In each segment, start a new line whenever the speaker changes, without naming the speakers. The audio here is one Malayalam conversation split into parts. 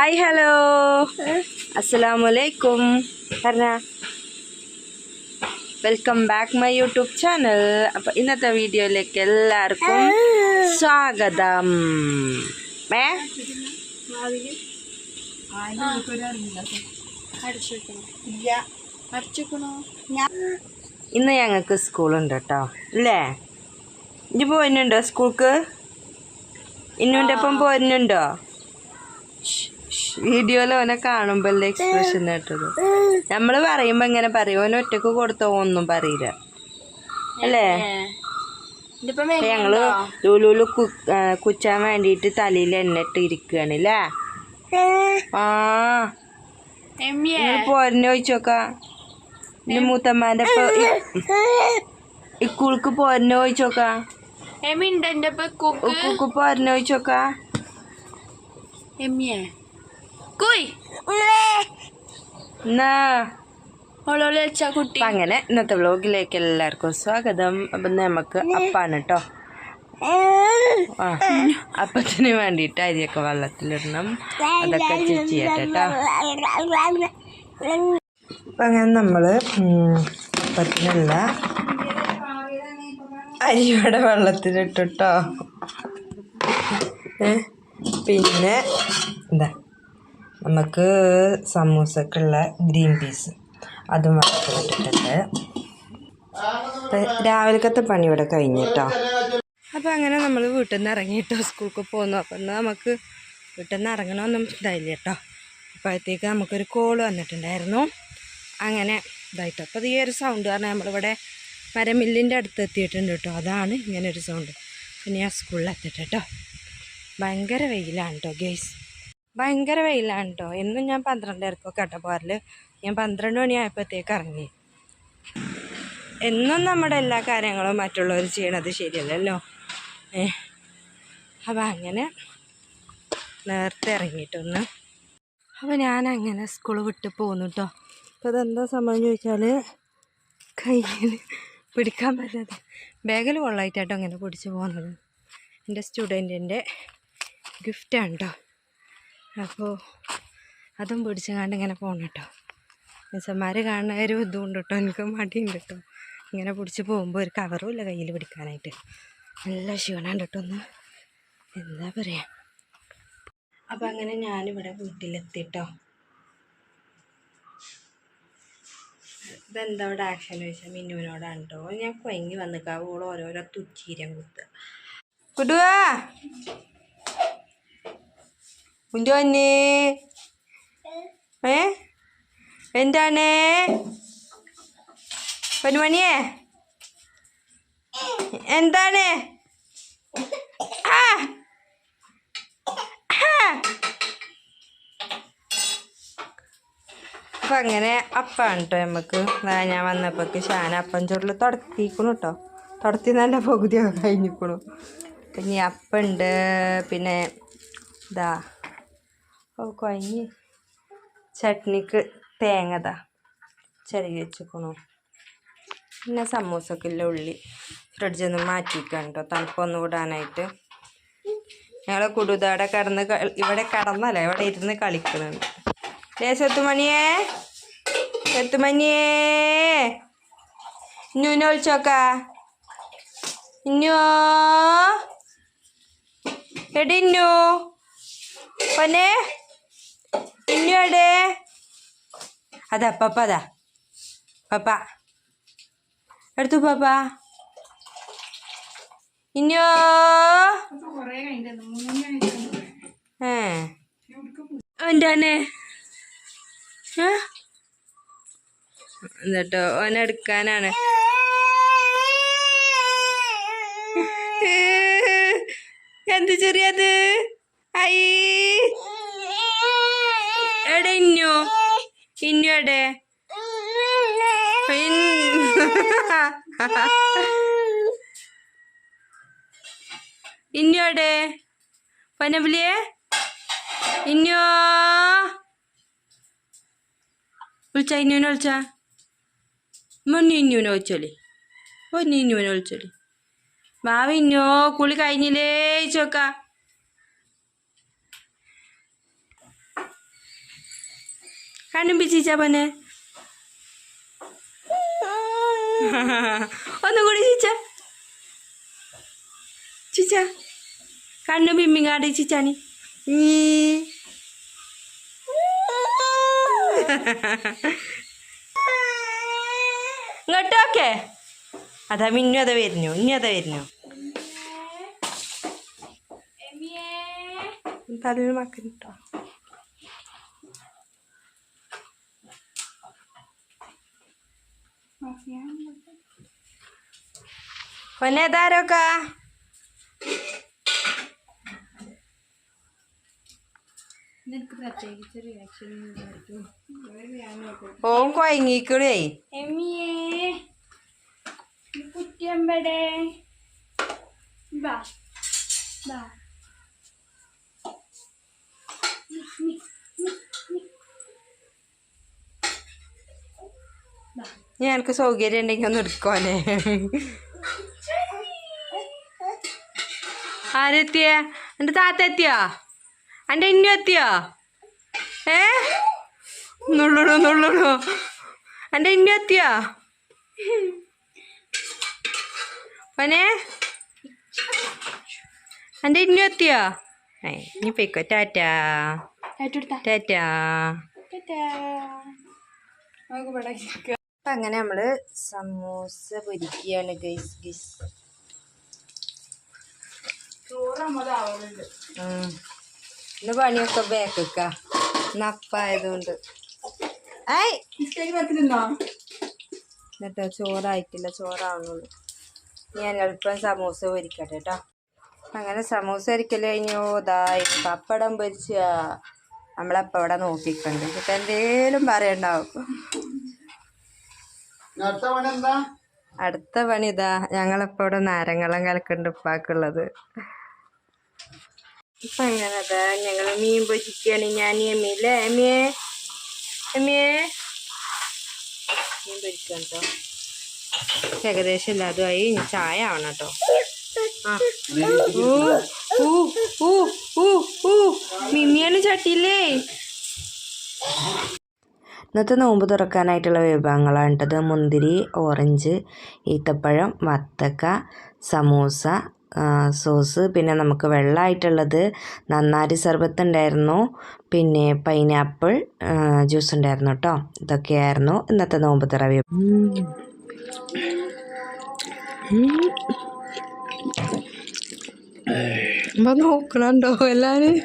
ഹായ് ഹലോ അസ്സലാമലൈക്കും പറഞ്ഞ welcome back my YouTube channel അപ്പം ഇന്നത്തെ വീഡിയോയിലേക്ക് എല്ലാവർക്കും സ്വാഗതം ഏ ഇന്ന് ഞങ്ങൾക്ക് സ്കൂളുണ്ട് കേട്ടോ അല്ലേ ഇനി പോരുന്നുണ്ടോ സ്കൂൾക്ക്? ഇന്നുണ്ടപ്പം പോരുന്നുണ്ടോ? വീഡിയോയിൽ ഓനെ കാണുമ്പോഴല്ലേ എക്സ്പ്രഷൻ കേട്ടത്? നമ്മൾ പറയുമ്പോൾ ഇങ്ങനെ പറയും? ഓനെ ഒറ്റയ്ക്ക് കൊടുത്തോ ഒന്നും പറയില്ല. അല്ലേ? ഞങ്ങൾ ലുലുലു കുച്ചാൻ വേണ്ടിയിട്ട് തലയിൽ എണ്ണിട്ട് ഇരിക്കുകയാണ് അല്ലേ ആ. പോരനെ ചോദിച്ചോക്ക എന്റെ മൂത്തമ്മാന്റെ ഇക്കൂൾക്ക് പോരനെ ചോദിച്ചോക്കാ
എമ്മി ഉണ്ട്
ഉക്കൂക്ക് പോരനെ ചോദിച്ചോക്ക
എമ്മിയെ? കുയ് കുട്ടി.
അങ്ങനെ ഇന്നത്തെ വ്ലോഗിലേക്ക് എല്ലാവർക്കും സ്വാഗതം. അപ്പൊ നമുക്ക് അപ്പാണ് കേട്ടോ ആ അപ്പത്തിന് വേണ്ടിയിട്ട് അരിയൊക്കെ വെള്ളത്തിലിടണം. അതൊക്കെ കേട്ടോ അപ്പൊ അങ്ങനെ നമ്മൾ ഉം, അപ്പത്തിനുള്ള അരിയുടെ വെള്ളത്തിലിട്ടോ പിന്നെ എന്താ? നമുക്ക് സമൂസക്കുള്ള ഗ്രീൻ പീസ് അതും വെള്ളത്തിലിട്ടിട്ടുണ്ട് അപ്പൊ രാവിലത്തെ പണി ഇവിടെ കഴിഞ്ഞിട്ടോ അപ്പോൾ അങ്ങനെ നമ്മൾ വീട്ടിൽ നിന്ന് ഇറങ്ങിയിട്ടോ സ്കൂൾക്ക് പോന്നു. അപ്പം എന്നാൽ നമുക്ക് വീട്ടിൽ നിന്ന് ഇറങ്ങണമെന്നും ഇതായില്ല കേട്ടോ അപ്പോഴത്തേക്ക് നമുക്കൊരു കോൾ വന്നിട്ടുണ്ടായിരുന്നു. അങ്ങനെ ഇതായിട്ടോ. അപ്പോൾ ഈ ഒരു സൗണ്ട് കാരണം നമ്മളിവിടെ മരമില്ലിന്റെ അടുത്ത് എത്തിയിട്ടുണ്ട് കേട്ടോ അതാണ് ഇങ്ങനൊരു സൗണ്ട് പിന്നെ ആ സ്കൂളിൽ എത്തിയിട്ട് കേട്ടോ ഭയങ്കര വെയിലാണ് കേട്ടോ ഗേസ് ഭയങ്കര വെയിലാണ് കേട്ടോ എന്നും ഞാൻ പന്ത്രണ്ടരക്കൊക്കെ കേട്ടോ പോരൽ ഞാൻ പന്ത്രണ്ട് മണിയായപ്പോഴത്തേക്ക് ഇറങ്ങി. എന്നും നമ്മുടെ എല്ലാ കാര്യങ്ങളും മറ്റുള്ളവർ ചെയ്യണത് ശരിയല്ലല്ലോ. ഏ അപ്പം അങ്ങനെ നേരത്തെ ഇറങ്ങിയിട്ടൊന്ന്. അപ്പോൾ ഞാൻ അങ്ങനെ സ്കൂൾ വിട്ട് പോകുന്നു കേട്ടോ അപ്പോൾ അതെന്താ സംഭവം ചോദിച്ചാൽ കയ്യിൽ പിടിക്കാൻ പറ്റാതെ ബാഗിൽ കൊള്ളായിട്ടാട്ടോ അങ്ങനെ പിടിച്ച് പോകുന്നത് എന്റെ സ്റ്റുഡന്റിന്റെ ഗിഫ്റ്റാണ് കേട്ടോ അപ്പോൾ അതും പിടിച്ചങ്ങാണ്ട് ഇങ്ങനെ പോകണം കേട്ടോ മിസ്സന്മാർ കാണുന്ന ഒരു ഇതുകൊണ്ട് കേട്ടോ എനിക്ക് മടിയുണ്ട് കേട്ടോ ഇങ്ങനെ പിടിച്ച് പോകുമ്പോൾ ഒരു കവറും ഇല്ല കയ്യിൽ പിടിക്കാനായിട്ട്. നല്ല ക്ഷീണമുണ്ട് കേട്ടോ ഒന്ന്. എന്താ പറയുക അപ്പം അങ്ങനെ ഞാനിവിടെ വീട്ടിലെത്തിട്ടോ ഇതെന്താ ഇവിടെ ആക്ഷൻ ചോദിച്ചാൽ മിന്നുവിനോടാണ് കേട്ടോ ഞാൻ കൊയങ്ങി വന്നിക്കാവോളോ ഓരോരോ തുച്ചീരം കുത്തുക കുടുവാ കുഞ്ചോന്നെ ഏ? എന്താണ്? പൊന്മണിയേ എന്താണ്? ആ. അപ്പം അങ്ങനെ അപ്പാണ് കേട്ടോ നമുക്ക് ഞാൻ വന്നപ്പോക്ക് ഷാന അപ്പം ചോറിൽ തുടക്കിക്കണു കേട്ടോ തുടത്തി നല്ല പകുതിയൊക്കെ കഴിഞ്ഞിക്കണു. പിന്നെ അപ്പുണ്ട്. പിന്നെ ഇതാ കുഴഞ്ഞ് ചട്നിക്ക് തേങ്ങതാ ചെറിയ വെച്ചിക്കണു. പിന്നെ സമൂസക്കുള്ള ഉള്ളി. ഫ്രിഡ്ജിൽ നിന്ന് മാറ്റിക്കണ്ടോ തണുപ്പൊന്ന് വിടാനായിട്ട്. ഞങ്ങൾ കുടുതാടെ കടന്ന് ഇവിടെ കടന്നല്ല ഇവിടെ ഇരുന്ന് കളിക്കുന്നുണ്ട് ലേ സത്തുമണിയേ സത്തുമണിയേ ഇന്നുവിനെ വിളിച്ചോക്ക? ഇന്നോ എടി ഇന്നു? പൊന്നെ? എടേ അതാ പപ്പ അതാ. പപ്പ. എടുത്തു പപ്പ. ഇന്നോ ഏ. എന്താണ് എന്നിട്ടോ ഓനെടുക്കാനാണ് എന്ത് ചെറിയത്? ഐ. എടെ ഇന്നു? ഇന്നു എവിടെ? ഇന്നു പനബിലിയെ ഇന്നോ വിളിച്ച ഇന്നുവിനെ വിളിച്ച? മൊന്നു ഇന്നുവിനെ വിളിച്ചോളി. പൊന്നി ഇന്നുവിനെ വിളിച്ചോളി. ഭാവി ഇന്നോ കുളി കഴിഞ്ഞില്ലേ ചോക്ക? കണ്ണും പിച്ചിച്ചാ പോനെ ഒന്നും കൂടി ചിച്ച. ചിച്ച. കണ്ണു ബിമ്മിങ്ങാടി ചിച്ചാനി നീ. ഇങ്ങോട്ടൊക്കെ. അതാ മിന്നു അതാ വരുന്നു ഇനി അതാ വരുന്നു. തല്ലിൽ മക്കട്ടോ പൊന്നേതാരൊക്കെ
നിനക്ക് പ്രത്യേകിച്ച് റിയാക്ഷൻ
ഓൻ കൊയങ്ങിക്കളേ
എമ്മിയേ കുട്ടിയമ്പടെ ബാ ബാ
ഞാൻ എനിക്ക് സൗകര്യം ഉണ്ടെങ്കിൽ ഒന്ന് എടുക്കോനെ ആരെത്തിയ? എന്റെ താത്ത എത്തിയോ? എന്റെ ഇന്നു എത്തിയോ? ഏ? നുള്ളുടു നുള്ളുടു. എന്റെ ഇന്നു എത്തിയോ? ഓനെ എന്റെ ഇന്നു എത്തിയോ? ഏ ഇനി പോയിക്കോ. ടാറ്റാ. ടാറ്റാ.
ടാറ്റാ.
അപ്പം അങ്ങനെ നമ്മൾ സമൂസ പൊരിക്കുകയാണ് ഗൈസ് ഗൈസ്. ഇന്ന് പണിയൊക്കെ ബാക്കിക്ക. നപ്പായതുകൊണ്ട് എന്നിട്ടോ ചോറായിട്ടില്ല ചോറാവുന്നുള്ളൂ. ഞാൻ എളുപ്പം സമൂസ പൊരിക്കട്ടെ കേട്ടോ അങ്ങനെ സമൂസ ഒരിക്കൽ കഴിഞ്ഞോ. ഇതായി പപ്പടം പൊരിച്ച നമ്മളപ്പം ഇവിടെ നോക്കിക്കണ്ട്. എന്നിട്ട് എന്തേലും പറയണ്ടാവും. അടുത്ത പണി ഇതാ ഞങ്ങളിപ്പോ ഇവിടെ നാരങ്ങളും കലക്കുണ്ട് ഉപ്പാക്കുള്ളത്. ഇപ്പൊ അങ്ങനെ ഞങ്ങൾ മീൻ പൊരിക്കുകയാണ് ഞാൻ എമ്മില്ലേ എമ്മിയെ എമ്മിയെ മീൻ പൊരിക്കാൻ കേട്ടോ ഏകദേശം എല്ലാതും ആയി. ഇനി ചായ ആവണം കേട്ടോ ഊ. ചട്ടിയില്ലേ? ഇന്നത്തെ നോമ്പ് തുറക്കാനായിട്ടുള്ള വിഭവങ്ങളാണ് കേട്ടത് മുന്തിരി ഓറഞ്ച് ഈത്തപ്പഴം വത്തക്ക സമൂസ സോസ് പിന്നെ നമുക്ക് വെള്ളമായിട്ടുള്ളത് നന്നാരി സർബത്ത് ഉണ്ടായിരുന്നു പിന്നെ പൈനാപ്പിൾ ജ്യൂസ് ഉണ്ടായിരുന്നു കേട്ടോ ഇതൊക്കെയായിരുന്നു ഇന്നത്തെ നോമ്പ് തുറ വിഭവം നോക്കണുണ്ടോ എല്ലാരും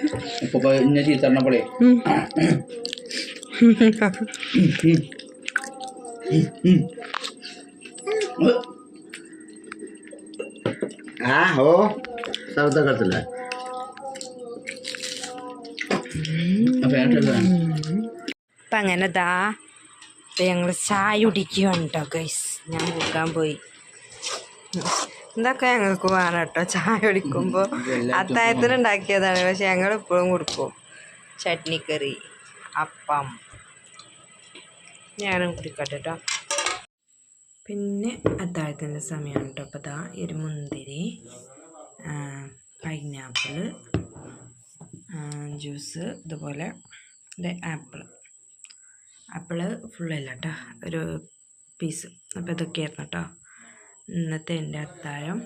ആ ഓ ശബ്ദം കേട്ടില്ല.
അപ്പം അങ്ങനെ ദാ ഞങ്ങൾ ചായ കുടിക്കുകയാണ് കേട്ടോ ഗൈസ് ഞാൻ കൊടുക്കാൻ പോയി. ഇതൊക്കെ ഞങ്ങൾക്ക് വേണം കേട്ടോ ചായ കുടിക്കുമ്പോൾ അത്തായത്തിന് ഉണ്ടാക്കിയതാണ് പക്ഷെ ഞങ്ങൾ ഇപ്പോഴും കൊടുക്കും. ചട്നിക്കറി. അപ്പം. ഞാനും കുടിക്കട്ടെ കേട്ടോ. പിന്നെ അത്താഴത്തിന്റെ സമയമാണ് കേട്ടോ. അപ്പോൾ ഇതാ ഒരു മുന്തിരി പൈനാപ്പിൾ ജ്യൂസ് ഇതുപോലെ ഇത് ആപ്പിൾ ആപ്പിൾ ഫുള്ളല്ല കേട്ടോ. ഒരു പീസ് അപ്പോൾ ഇതൊക്കെയായിരുന്നു കേട്ടോ. ഇന്നത്തെ എന്റെ അത്താഴം.